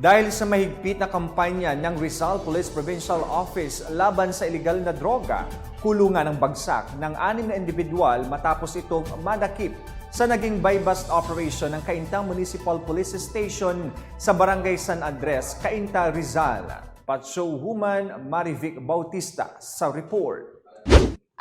Dahil sa mahigpit na kampanya ng Rizal Police Provincial Office laban sa illegal na droga, kulungan ng bagsak ng anim na individual matapos itong madakip sa naging buy-bust operation ng Cainta Municipal Police Station sa Barangay San Andres, Cainta, Rizal. Patrolwoman Marivic Bautista sa report.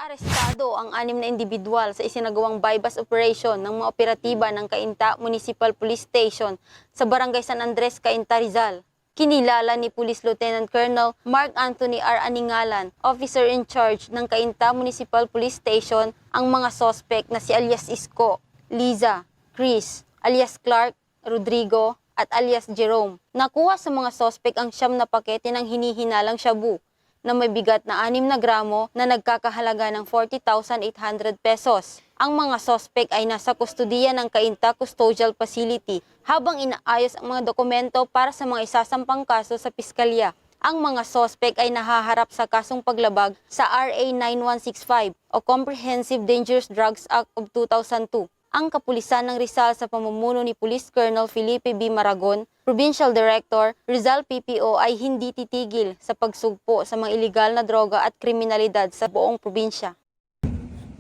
Arestado ang anim na individual sa isinagawang bypass operation ng mga operatiba ng Cainta Municipal Police Station sa Barangay San Andres, Cainta, Rizal. Kinilala ni Police Lieutenant Colonel Mark Anthony R. Aningalan, officer in charge ng Cainta Municipal Police Station, ang mga sospek na si alias Isko, Liza, Chris, alias Clark, Rodrigo, at alias Jerome. Nakuha sa mga sospek ang siyam na pakete ng hinihinalang shabu na may bigat na 6 na gramo na nagkakahalaga ng 40,800 pesos. Ang mga sospek ay nasa kustudiya ng Cainta Custodial Facility habang inaayos ang mga dokumento para sa mga isasampang kaso sa piskalya. Ang mga sospek ay nahaharap sa kasong paglabag sa RA 9165 o Comprehensive Dangerous Drugs Act of 2002 ang kapulisan ng Rizal sa pamumuno ni Police Colonel Felipe B. Maragon, Provincial Director, Rizal PPO ay hindi titigil sa pagsugpo sa mga iligal na droga at kriminalidad sa buong probinsya.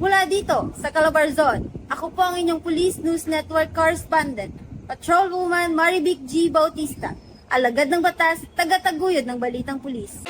Mula dito, sa Calabarzon, ako po ang inyong Police News Network correspondent, Patrolwoman Marivic G. Bautista, alagad ng batas, taga-taguyod ng Balitang Pulis.